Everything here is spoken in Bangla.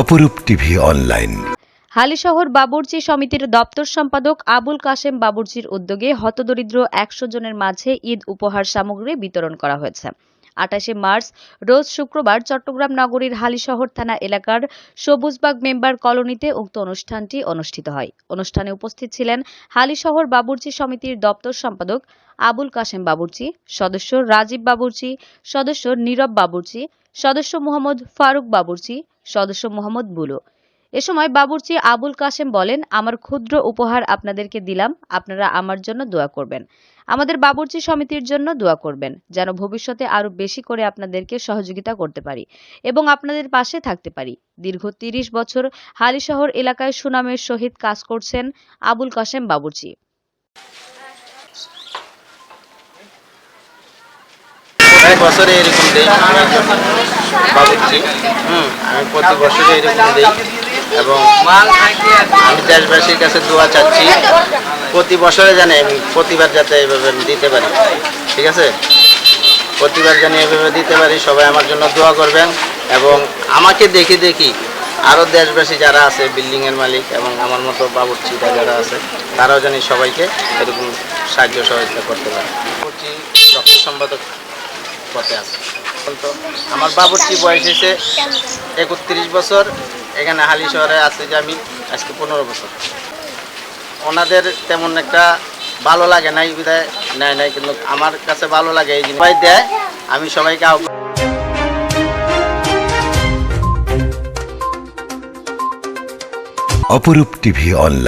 অপরূপ টিভি অনলাইন। হালিশহর বাবুর্চি সমিতির দপ্তর সম্পাদক আবুল কাশেম বাবুর্চির উদ্যোগে হতদরিদ্র একশো জনের মাঝে ঈদ উপহার সামগ্রী বিতরণ করা হয়েছে। আঠাশে মার্চ, রোজ শুক্রবার চট্টগ্রাম নগরীর হালিশহর থানা এলাকার সবুজবাগ মেম্বার কলোনিতে উক্ত অনুষ্ঠানটি অনুষ্ঠিত হয়। অনুষ্ঠানে উপস্থিত ছিলেন হালিশহর বাবুর্চি সমিতির দপ্তর সম্পাদক আবুল কাশেম বাবুর্চি, সদস্য রাজীব বাবুর্চি, সদস্য নীরব বাবুর্চি, সদস্য মোহাম্মদ ফারুক বাবুর্চি, সদস্য মোহাম্মদ বুলু। এ সময় বাবুর্চি আবুল কাশেম বলেন, আমার ক্ষুদ্র উপহার আপনাদেরকে দিলাম, আপনারা আমার জন্য দোয়া করবেন। আমাদের বাবুর্চি সমিতির জন্য দোয়া করবেন, যেন ভবিষ্যতে আরও বেশি করে আপনাদেরকে সহযোগিতা করতে পারি এবং আপনাদের পাশে থাকতে পারি। দীর্ঘ তিরিশ বছর হালিশহর এলাকায় সুনামের সহিত কাজ করছেন আবুল কাশেম বাবুর্চি। বছরে এরকম দিই, বাবুর্চি। হুম, আমি প্রতি বছরে এরকম দিই। এবং আমি দেশবাসীর কাছে দোয়া চাচ্ছি, প্রতি বছরে জানি আমি প্রতিবার যাতে এইভাবে দিতে পারি। ঠিক আছে? প্রতিবার জানি এভাবে দিতে পারি, সবাই আমার জন্য দোয়া করবেন এবং আমাকে দেখে দেখি আরও দেশবাসী যারা আছে বিল্ডিংয়ের মালিক এবং আমার মতো বাবুর্চিরা যারা আছে, তারাও জানি সবাইকে এরকম সাহায্য সহযোগিতা করতে পারে। বাবুর্চি রক্ত সম্পাদক পথে আছে। আমার বাবুর্চি বয়স হয়েছে একত্রিশ বছর। এখানে হালি শহরে আছে যে আমি আজকে পনেরো বছর। ওনাদের তেমন একটা ভালো লাগে নাই বিধায় নেয় নাই, কিন্তু আমার কাছে ভালো লাগে এই জিনিস। দেয়, আমি সবাইকে আহ্বান অপরূপ টিভি অনলাইন।